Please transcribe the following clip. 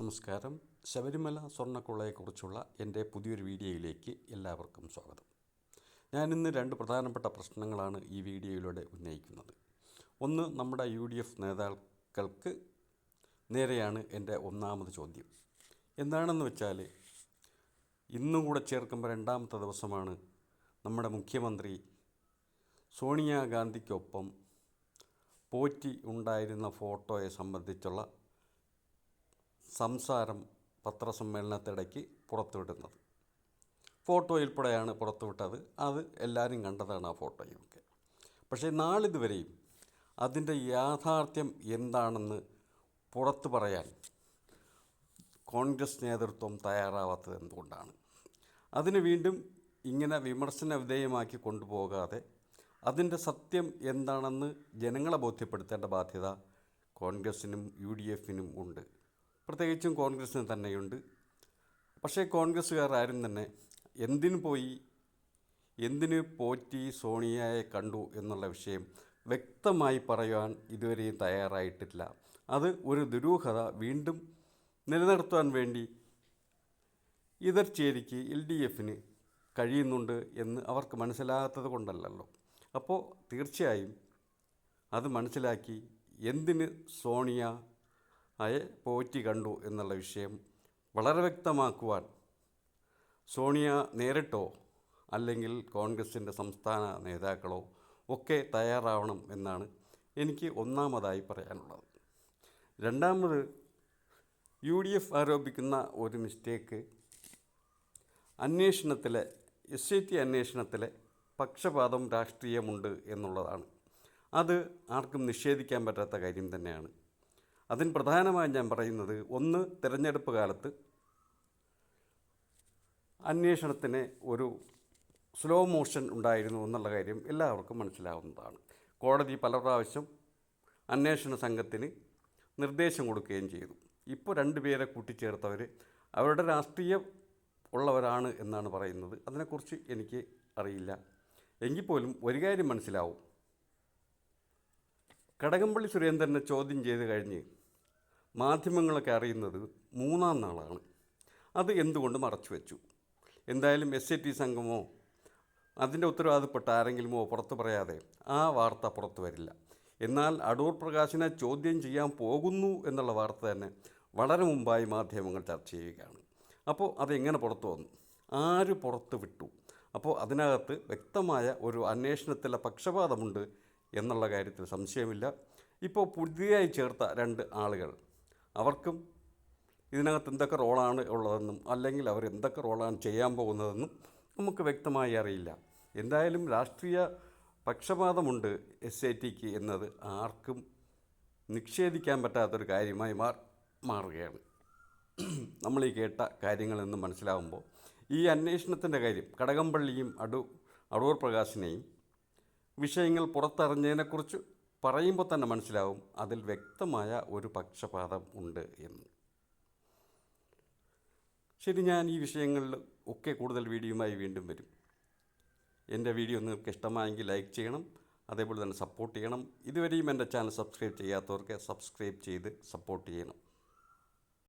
നമസ്കാരം. ശബരിമല സ്വർണക്കൊള്ളയെക്കുറിച്ചുള്ള എന്റെ പുതിയൊരു വീഡിയോയിലേക്ക് എല്ലാവർക്കും സ്വാഗതം. ഞാനിന്ന് രണ്ട് പ്രധാനപ്പെട്ട പ്രശ്നങ്ങളാണ് ഈ വീഡിയോയിലൂടെ ഉന്നയിക്കുന്നത്. ഒന്ന് നമ്മുടെ യു ഡി എഫ് നേതാക്കൾക്ക് നേരെയാണ് എന്റെ ഒന്നാമത് ചോദ്യം. എന്താണെന്ന് വെച്ചാൽ ഇന്നും കൂടെ ചേർക്കുമ്പോൾ രണ്ടാമത്തെ ദിവസമാണ് നമ്മുടെ മുഖ്യമന്ത്രി സോണിയാഗാന്ധിക്കൊപ്പം പോറ്റി ഉണ്ടായിരുന്ന ഫോട്ടോയെ സംബന്ധിച്ചുള്ള സംസാരം പത്രസമ്മേളനത്തിടയ്ക്ക് പുറത്തുവിടുന്നത്. ഫോട്ടോയിൽപ്പെടെയാണ് പുറത്തുവിട്ടത്. അത് എല്ലാവരും കണ്ടതാണ് ആ ഫോട്ടോയൊക്കെ. പക്ഷേ നാളിതുവരെയും അതിന്റെ യാഥാർത്ഥ്യം എന്താണെന്ന് പുറത്തു പറയാൻ കോൺഗ്രസ് നേതൃത്വം തയ്യാറാവാത്തത് എന്തുകൊണ്ടാണ്? അതിന് വീണ്ടും ഇങ്ങനെ വിമർശന വിധേയമാക്കി കൊണ്ടുപോകാതെ അതിന്റെ സത്യം എന്താണെന്ന് ജനങ്ങളെ ബോധ്യപ്പെടുത്തേണ്ട ബാധ്യത കോൺഗ്രസിനും യു ഡി എഫിനും ഉണ്ട്. പ്രത്യേകിച്ചും കോൺഗ്രസ്സിന് തന്നെയുണ്ട്. പക്ഷേ കോൺഗ്രസ്സുകാർ ആരും തന്നെ എന്തിനു പോയി എന്തിന് പോറ്റി സോണിയയെ കണ്ടു എന്നുള്ള വിഷയം വ്യക്തമായി പറയുവാൻ ഇതുവരെയും തയ്യാറായിട്ടില്ല. അത് ഒരു ദുരൂഹത വീണ്ടും നിലനിർത്താൻ വേണ്ടി ഇതർച്ചേരിക്ക് എൽ ഡി എഫിന് കഴിയുന്നുണ്ട് എന്ന് അവർക്ക് മനസ്സിലാകാത്തത് കൊണ്ടല്ലല്ലോ. അപ്പോൾ തീർച്ചയായും അത് മനസ്സിലാക്കി എന്തിന് സോണിയ അയെ പോറ്റി കണ്ടു എന്നുള്ള വിഷയം വളരെ വ്യക്തമാക്കുവാൻ സോണിയ നേരിട്ടോ അല്ലെങ്കിൽ കോൺഗ്രസിന്റെ സംസ്ഥാന നേതാക്കളോ ഒക്കെ തയ്യാറാവണം എന്നാണ് എനിക്ക് ഒന്നാമതായി പറയാനുള്ളത്. രണ്ടാമത് യു ഡി എഫ് ആരോപിക്കുന്ന ഒരു മിസ്റ്റേക്ക് അന്വേഷണത്തിലെ എസ് ഐ ടി അന്വേഷണത്തിലെ പക്ഷപാതം രാഷ്ട്രീയമുണ്ട് എന്നുള്ളതാണ്. അത് ആർക്കും നിഷേധിക്കാൻ പറ്റാത്ത കാര്യം തന്നെയാണ്. അതിന് പ്രധാനമായും ഞാൻ പറയുന്നത് ഒന്ന് തിരഞ്ഞെടുപ്പ് കാലത്ത് അന്വേഷണത്തിന് ഒരു സ്ലോ മോഷൻ ഉണ്ടായിരുന്നു എന്നുള്ള കാര്യം എല്ലാവർക്കും മനസ്സിലാവുന്നതാണ്. കോടതി പല പ്രാവശ്യം അന്വേഷണ സംഘത്തിന് നിർദ്ദേശം കൊടുക്കുകയും ചെയ്തു. ഇപ്പോൾ രണ്ടുപേരെ കൂട്ടിച്ചേർത്തവർ അവരുടെ രാഷ്ട്രീയം ഉള്ളവരാണ് എന്നാണ് പറയുന്നത്. അതിനെക്കുറിച്ച് എനിക്ക് അറിയില്ല. എങ്കിൽ പോലും ഒരു കാര്യം മനസ്സിലാവും. കടകംപള്ളി സുരേന്ദ്രനെ ചോദ്യം ചെയ്ത് കഴിഞ്ഞ് മാധ്യമങ്ങളൊക്കെ അറിയുന്നത് മൂന്നാം നാളാണ്. അത് എന്തുകൊണ്ട് മറച്ചു വെച്ചു? എന്തായാലും എസ് ടി സംഘമോ അതിന്റെ ഉത്തരവാദിത്തപ്പെട്ട ആരെങ്കിലുമോ പുറത്തു പറയാതെ ആ വാർത്ത പുറത്തു വരില്ല. എന്നാൽ അടൂർ പ്രകാശിനെ ചോദ്യം ചെയ്യാൻ പോകുന്നു എന്നുള്ള വാർത്ത തന്നെ വളരെ മുമ്പായി മാധ്യമങ്ങൾ ചർച്ച ചെയ്യുകയാണ്. അപ്പോൾ അതെങ്ങനെ പുറത്തു വന്നു? ആര് പുറത്തു വിട്ടു? അപ്പോൾ അതിനകത്ത് വ്യക്തമായ ഒരു അന്വേഷണത്തിലെ പക്ഷപാതമുണ്ട് എന്നുള്ള കാര്യത്തിൽ സംശയമില്ല. ഇപ്പോൾ പുതിയതായി ചേർത്ത രണ്ട് ആളുകൾ അവർക്കും ഇതിനകത്ത് എന്തൊക്കെ റോളാണ് ഉള്ളതെന്നും അല്ലെങ്കിൽ അവർ എന്തൊക്കെ റോളാണ് ചെയ്യാൻ പോകുന്നതെന്നും നമുക്ക് വ്യക്തമായി അറിയില്ല. എന്തായാലും രാഷ്ട്രീയ പക്ഷപാതമുണ്ട് എസ് ഐ ടിക്ക് എന്നത് ആർക്കും നിഷേധിക്കാൻ പറ്റാത്തൊരു കാര്യമായി മാർ മാറുകയാണ്. നമ്മൾ ഈ കേട്ട കാര്യങ്ങളെന്ന് മനസ്സിലാവുമ്പോൾ ഈ അന്വേഷണത്തിന്റെ കാര്യം കടകംപള്ളിയും അടൂർ അടൂർ പ്രകാശിനെയും വിഷയങ്ങൾ പുറത്തറിഞ്ഞതിനെക്കുറിച്ച് പറയുമ്പോൾ തന്നെ മനസ്സിലാവും അതിൽ വ്യക്തമായ ഒരു പക്ഷപാതം ഉണ്ട് എന്ന്. ശരി ഞാൻ ഈ വിഷയങ്ങളിൽ ഒക്കെ കൂടുതൽ വീഡിയോയുമായി വീണ്ടും വരും. എന്റെ വീഡിയോ നിങ്ങൾക്ക് ഇഷ്ടമായെങ്കിൽ ലൈക്ക് ചെയ്യണം അതേപോലെ തന്നെ സപ്പോർട്ട് ചെയ്യണം. ഇതുവരെയും എന്റെ ചാനൽ സബ്സ്ക്രൈബ് ചെയ്യാത്തവർക്ക് സബ്സ്ക്രൈബ് ചെയ്ത് സപ്പോർട്ട് ചെയ്യണം.